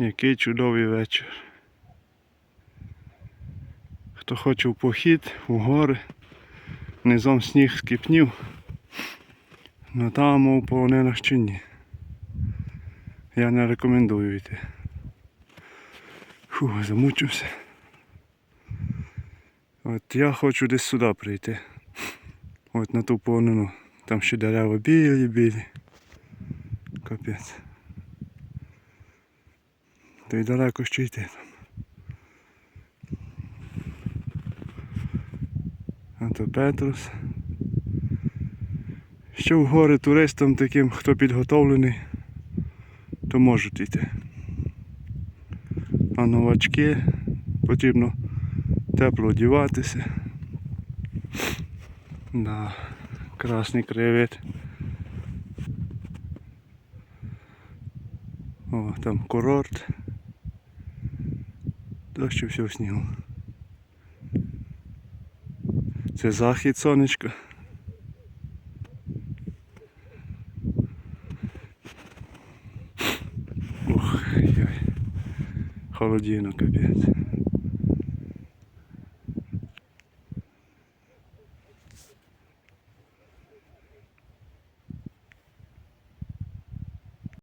Який чудовий вечір. Хто хоче в похід, у гори, низом сніг скипнів, ну там мов полонинах ще ні. Я не рекомендую йти. Фу, замучився. От я хочу десь сюди прийти. От на ту полонину. Там ще дерева білі, білі. Капець. Та й далеко ще йти там. А то Петрус. Ще в гори туристам таким, хто підготовлений, то можуть йти. А новачки потрібно тепло одіватися. Да, красний краєвид. О, там курорт. Дощ всього снігу. Це захід сонечка. Ой. Холодіно, капець.